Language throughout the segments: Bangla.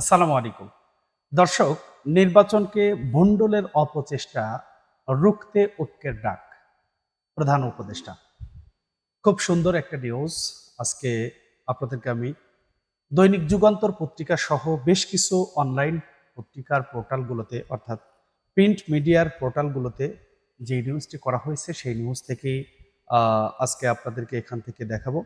আসসালামু আলাইকুম। দর্শক, নির্বাচনকে ভণ্ডলের অপচেষ্টা, রুখতে ঐক্যের ডাক, প্রধান উপদেষ্টা। খুব সুন্দর একটা নিউজ আজকে আপনাদেরকে আমি দৈনিক যুগান্তর পত্রিকা সহ বেশ কিছু অনলাইন পত্রিকার পোর্টালগুলোতে অর্থাৎ প্রিন্ট মিডিয়ার পোর্টালগুলোতে যে নিউজটি করা হয়েছে, সেই নিউজ থেকেই আজকে আপনাদেরকে এখান থেকে দেখাবো।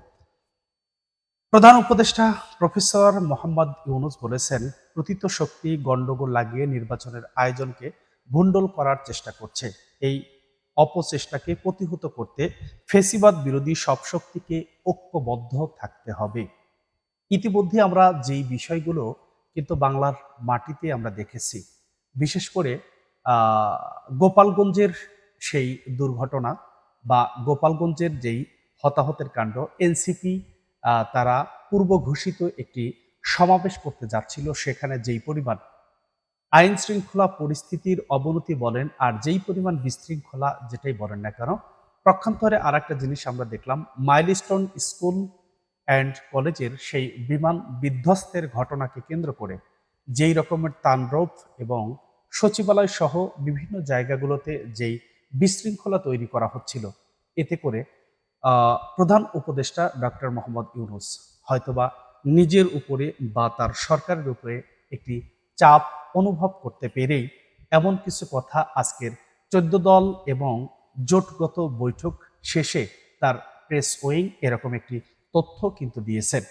প্রধান উপদেষ্টা প্রফেসর মোহাম্মদ ইউনুস বলেছেন, প্রতীত শক্তি গণ্ডগোল লাগিয়ে নির্বাচনের আয়োজনকে ভণ্ডল করার চেষ্টা করছে। এই অপচেষ্টাকে প্রতিহত করতে ফেসিবাদ বিরোধী সব শক্তিকে ঐক্যবদ্ধ থাকতে হবে। ইতিমধ্যে আমরা যেই বিষয়গুলো কিন্তু বাংলার মাটিতে আমরা দেখেছি, বিশেষ করে গোপালগঞ্জের সেই দুর্ঘটনা বা গোপালগঞ্জের যেই হতাহতের কাণ্ড, এনসিপি তারা পূর্ব ঘোষিত একটি সমাবেশ করতে যাচ্ছিল। সেখানে যেই পরিমাণ আইন শৃঙ্খলা পরিস্থিতির অবনতি বলেন আর যেই পরিমাণ বিশৃঙ্খলা যেটাই বলেন না কেন, প্রক্ষান্তরে আর একটা জিনিস আমরা দেখলাম, মাইলস্টোন স্কুল অ্যান্ড কলেজের সেই বিমান বিধ্বস্তের ঘটনাকে কেন্দ্র করে যেই রকমের তাণ্ডব এবং সচিবালয় সহ বিভিন্ন জায়গাগুলোতে যেই বিশৃঙ্খলা তৈরি করা হচ্ছিল, এতে করে প্রধান উপদেষ্টা ডক্টর মোহাম্মদ ইউনুস হয়তোবা নিজের উপরে বা তার সরকারের উপরে একটি চাপ অনুভব করতে পেরেই এমন কিছু কথা আজকের চোদ্দ দল এবং জোটগত বৈঠক শেষে তার প্রেস উইং এরকম একটি তথ্য কিন্তু দিয়েছেন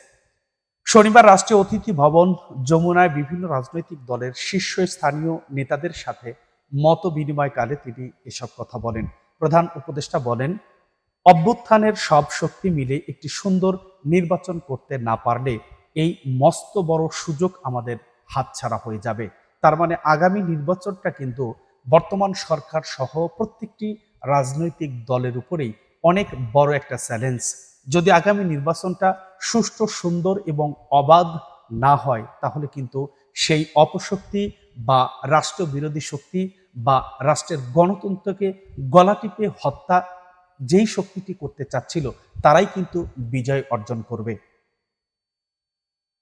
শনিবার রাষ্ট্রীয় অতিথি ভবন যমুনায় বিভিন্ন রাজনৈতিক দলের শীর্ষস্থানীয় নেতাদের সাথে মত বিনিময়কালে তিনি এসব কথা বলেন। প্রধান উপদেষ্টা বলেন অভ্যুত্থানের সব শক্তি মিলে একটি সুন্দর নির্বাচন করতে না পারলে এই মস্ত বড় সুযোগ আমাদের হাতছাড়া হয়ে যাবে। তার মানে আগামী নির্বাচনটা কিন্তু বর্তমান সরকার সহ প্রত্যেকটি রাজনৈতিক দলের উপরেই অনেক বড় একটা চ্যালেঞ্জ। যদি আগামী নির্বাচনটা সুষ্ঠু, সুন্দর এবং অবাধ না হয়, তাহলে কিন্তু সেই অপশক্তি বা রাষ্ট্রবিরোধী শক্তি বা রাষ্ট্রের গণতন্ত্রকে গলা টিপে হত্যা যেই শক্তিটি করতে চাচ্ছিল, তারাই কিন্তু বিজয় অর্জন করবে।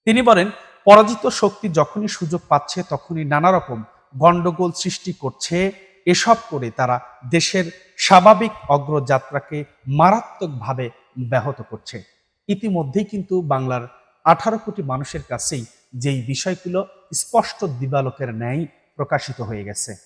তিনি বলেন, পরাজিত শক্তি যখনই সুযোগ পাচ্ছে, তখনই নানা রকম গন্ডগোল সৃষ্টি করছে। এসব করে তারা দেশের স্বাভাবিক অগ্রযাত্রাকে মারাত্মকভাবে ব্যাহত করছে। ইতিমধ্যেই কিন্তু বাংলার আঠারো কোটি মানুষের কাছেই যেই বিষয়গুলো স্পষ্ট দিবালোকের ন্যায় প্রকাশিত হয়ে গেছে।